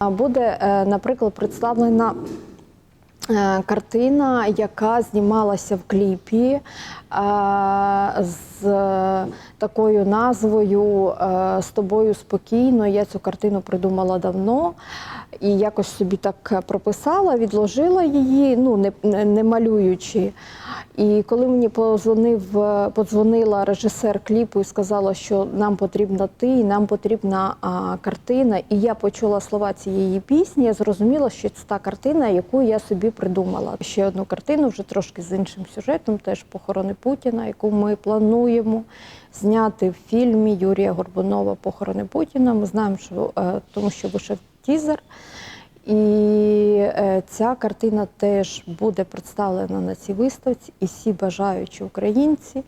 Буде, е, наприклад, представлена е, картина, яка знімалася в кліпі е, з такою назвою З тобою спокійно. Я цю картину придумала давно і якось собі так прописала, відложила її, ну не, не малюючи. І коли мені позвонив, е, подзвонила режисер кліпу і сказала, що нам потрібна ти, і нам потрібна а, картина. І я почула слова цієї пісні, я зрозуміла, що це та картина, яку я собі придумала. Ще одну картину, вже трошки з іншим сюжетом, теж похорони Путіна, яку ми плануємо зняти в фільмі Юрія Горбунова Похорони Путіна. Ми знаємо, що е, тому що вийшов тізер. І е, ця картина теж буде представлена на цій виставці, і всі бажаючі українці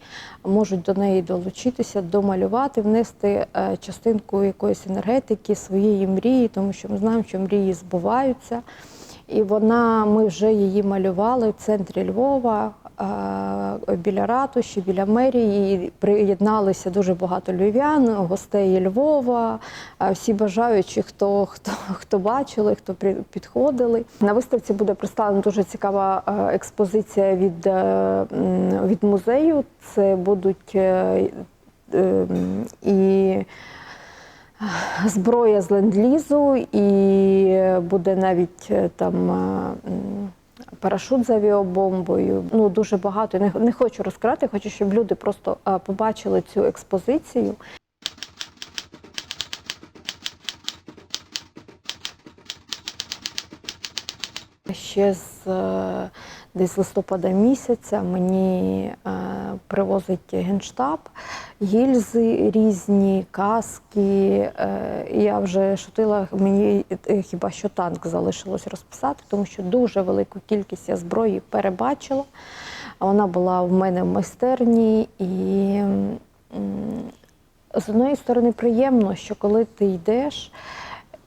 можуть до неї долучитися, домалювати, внести е, частинку якоїсь енергетики, своєї мрії, тому що ми знаємо, що мрії збуваються. І вона, ми вже її малювали в центрі Львова, біля ратуші, біля мерії. Приєдналися дуже багато львів'ян, гостей Львова, е, всі бажаючі, хто, хто, хто бачили, хто підходили. На виставці буде представлена дуже цікава е, експозиція від, е, від музею. Це будуть е, е, і зброя з ленд-лізу, і буде навіть е, там е, парашут з авіабомбою. Ну дуже багато. Не, не хочу розкрати, хочу, щоб люди просто е, побачили цю експозицію. Ще з е, десь листопада місяця мені е, привозить генштаб гільзи різні, каски. Е, я вже шутила, мені е, хіба що танк залишилось розписати, тому що дуже велику кількість я зброї перебачила. Вона була в мене в майстерні і. з однієї сторони, приємно, що коли ти йдеш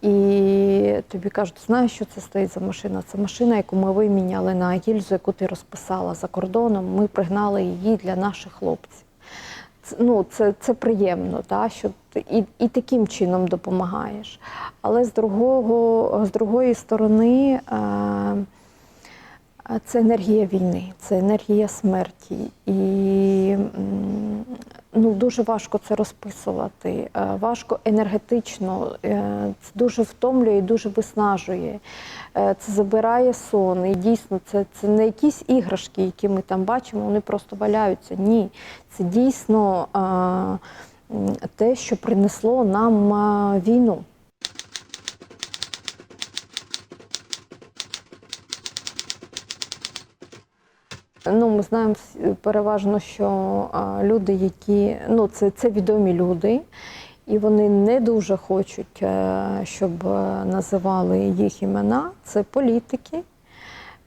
і тобі кажуть, знаєш, що це стоїть за машина? Це машина, яку ми виміняли на гільзу, яку ти розписала за кордоном. Ми пригнали її для наших хлопців. Ну, це, це приємно, та, що і, і таким чином допомагаєш. Але з, другого, з другої сторони, е, Це енергія війни, це енергія смерті. І ну, дуже важко це розписувати. Е, Важко енергетично, е, це дуже втомлює і дуже виснажує. Е, Це забирає сон. І дійсно, це, це не якісь іграшки, які ми там бачимо, вони просто валяються. Ні, це дійсно те, що принесло нам війну. Ну, ми знаємо переважно, що люди, які ну це, це відомі люди, і вони не дуже хочуть, е, щоб е, називали їх імена. Це політики,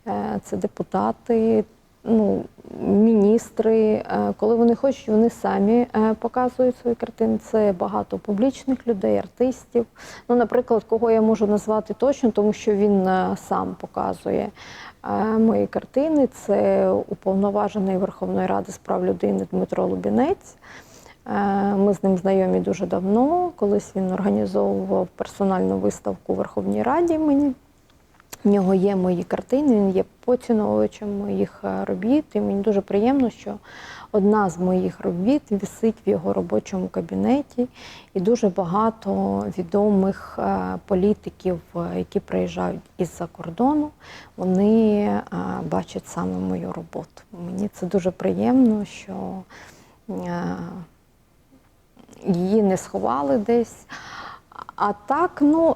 е, це депутати, ну, міністри. Коли вони хочуть, вони самі показують свої картини. Це багато публічних людей, артистів. Ну, наприклад, кого я можу назвати точно, тому що він сам показує мої картини. Це уповноважений Верховної Ради з прав людини Дмитро Лубінець. Е, Ми з ним знайомі дуже давно. Колись він організовував персональну виставку у Верховній Раді мені. В нього є мої картини, він є поціновувачем моїх е, робіт. І мені дуже приємно, що одна з моїх робіт висить в його робочому кабінеті, і дуже багато відомих е, політиків, е, які приїжджають із-за кордону, вони бачать саме мою роботу. Мені це дуже приємно, що її не сховали десь. А так, ну,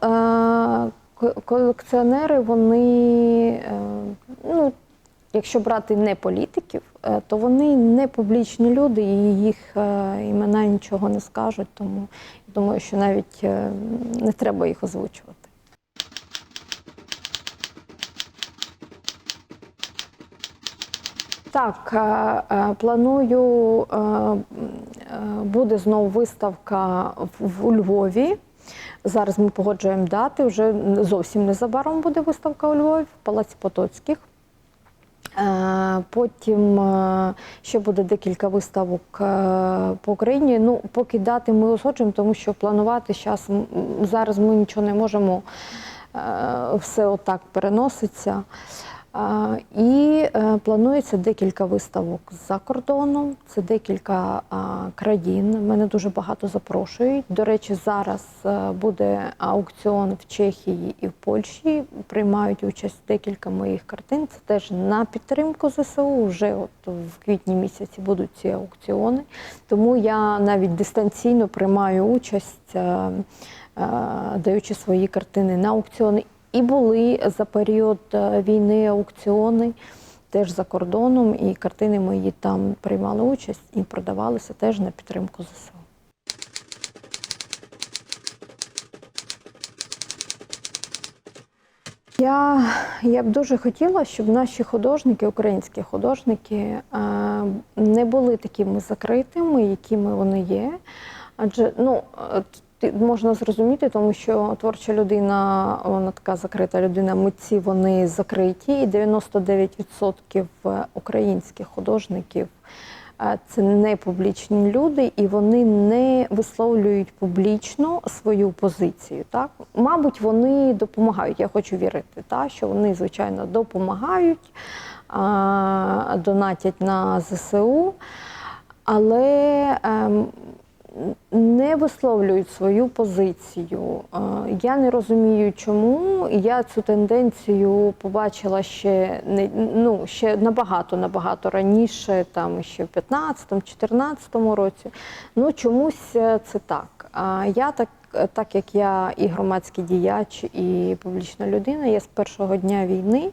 колекціонери, вони, е, ну, якщо брати не політиків, е, то вони не публічні люди, і їх е, імена нічого не скажуть, тому я думаю, що навіть не треба їх озвучувати. Так, планую, буде знову виставка у Львові. Зараз ми погоджуємо дати. Вже зовсім незабаром буде виставка у Львові в Палаці Потоцьких. Е, Потім е, ще буде декілька виставок е, по Україні. Ну, поки дати ми узгоджуємо, тому що планувати зараз зараз ми нічого не можемо все отак переноситься. І е, планується декілька виставок за кордоном. Це декілька країн. Мене дуже багато запрошують. До речі, зараз е, буде аукціон в Чехії і в Польщі. Приймають участь декілька моїх картин. Це теж на підтримку ЗСУ. Вже от в квітні місяці будуть ці аукціони. Тому я навіть дистанційно приймаю участь, е, даючи свої картини на аукціони. І були за період е, війни аукціони теж за кордоном, і картини мої там приймали участь і продавалися теж на підтримку ЗСУ. Я, я б дуже хотіла, щоб наші художники, українські художники, е, не були такими закритими, якими вони є. Адже ну, можна зрозуміти, тому що творча людина, вона така закрита людина, митці вони закриті, і 99% українських художників е, це не публічні люди, і вони не висловлюють публічно свою позицію. Так? Мабуть, вони допомагають. Я хочу вірити, так? що вони, звичайно, допомагають, донатять на ЗСУ, але ем, не висловлюють свою позицію. Я не розумію, чому. Я цю тенденцію побачила ще не ну ще набагато набагато раніше, там ще в 15-14 році. Ну чомусь е, це так. А я так. Так як я і громадський діяч, і публічна людина, я з першого дня війни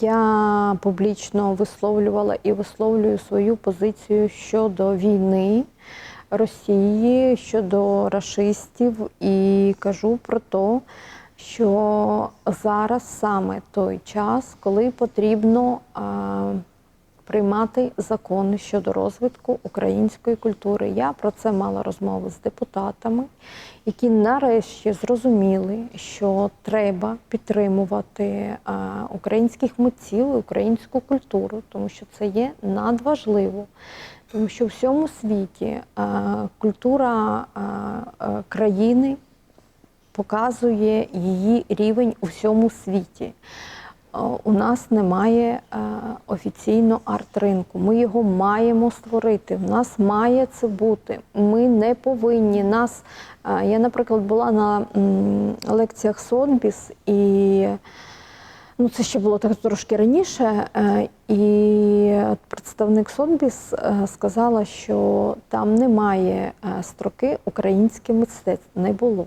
я публічно висловлювала і висловлюю свою позицію щодо війни Росії, щодо рашистів, і кажу про те, що зараз саме той час, коли потрібно а, приймати закони щодо розвитку української культури. Я про це мала розмови з депутатами, які нарешті зрозуміли, що треба підтримувати а, українських митців і українську культуру, тому що це є надважливо. Тому що в всьому світі а, культура а, а, країни показує її рівень у всьому світі. Е, У нас немає е, офіційно арт-ринку. Ми його маємо створити. В нас має це бути. Ми не повинні нас. е, Я, наприклад, була на лекціях Сонбіс і. Ну, це ще було так трошки раніше, е, і представник Сонбіс е, сказала, що там немає е, строки українське мистецтво. Не було.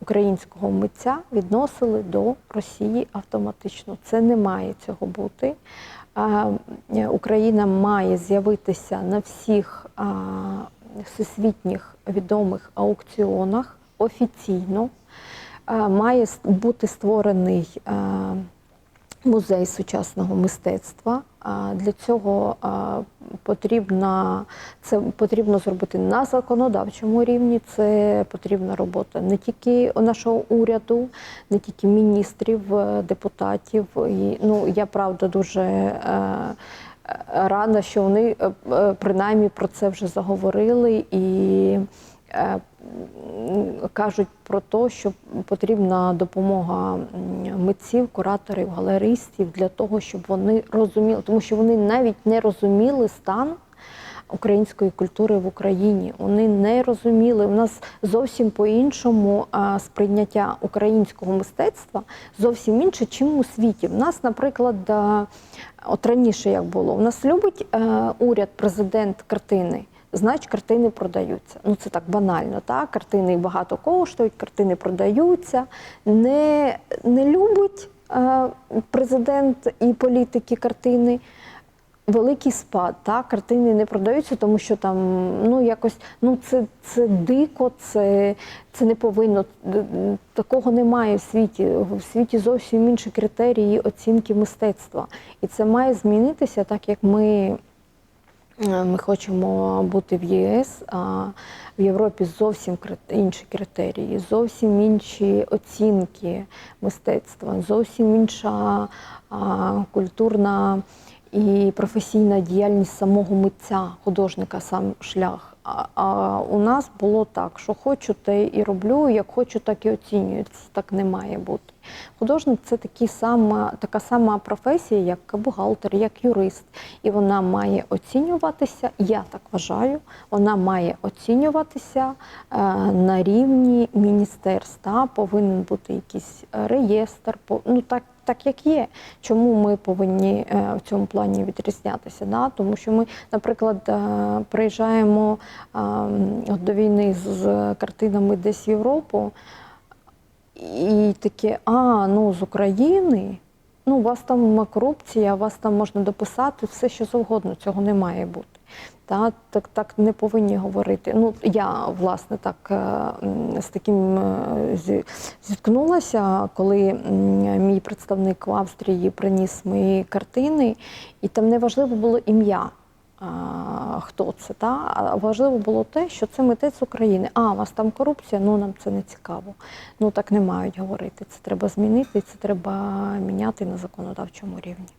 Українського митця відносили до Росії автоматично. Це не має цього бути. Україна має з'явитися на всіх всесвітніх відомих аукціонах офіційно. Має бути створений музей сучасного мистецтва. Для цього потрібна це потрібно зробити на законодавчому рівні. Це потрібна робота не тільки нашого уряду, не тільки міністрів, е, депутатів. І, ну я правда дуже. е, Рада, що вони е, принаймні про це вже заговорили і кажуть про те, що потрібна допомога митців, кураторів, галеристів для того, щоб вони розуміли, тому що вони навіть не розуміли стан української культури в Україні. Вони не розуміли. У нас зовсім по-іншому сприйняття українського мистецтва зовсім інше, чим у світі. У нас, наприклад, от раніше як було, у нас любить е, уряд, президент картини. Значить, картини продаються. Ну це так банально. Так? Картини багато коштують, картини продаються. Не, не любить е, президент і політики картини. Великий спад, так, картини не продаються, тому що там ну якось ну це, це дико, це, це не повинно. Такого немає в світі. В світі зовсім інші критерії оцінки мистецтва. І це має змінитися, так як ми Ми хочемо бути в ЄС, а в Європі зовсім інші критерії, зовсім інші оцінки мистецтва, зовсім інша культурна і професійна діяльність самого митця, художника, сам шлях. А, у нас було так, що хочу, те і роблю, як хочу, так і оцінюю. Це так не має бути. Художник це такі сама, така сама професія, як бухгалтер, як юрист. І вона має оцінюватися, я так вважаю, вона має оцінюватися е, на рівні міністерства. Повинен бути якийсь реєстр, по- ну так, так як є. Чому ми повинні е, в цьому плані відрізнятися? Да? Тому що ми, наприклад, е, приїжджаємо до війни з картинами десь в Європу. І таке, а, ну з України, ну у вас там корупція, у вас там можна дописати все, що завгодно, цього не має бути. Та, так, так не повинні говорити. Ну, я, власне, так е, з таким е, зіткнулася, коли мій представник в Австрії приніс мої картини, і там не важливо було ім'я хто це. Та? Важливо було те, що це митець України. А, у вас там корупція, ну нам це не цікаво. Ну так не мають говорити. Це треба змінити, це треба міняти на законодавчому рівні.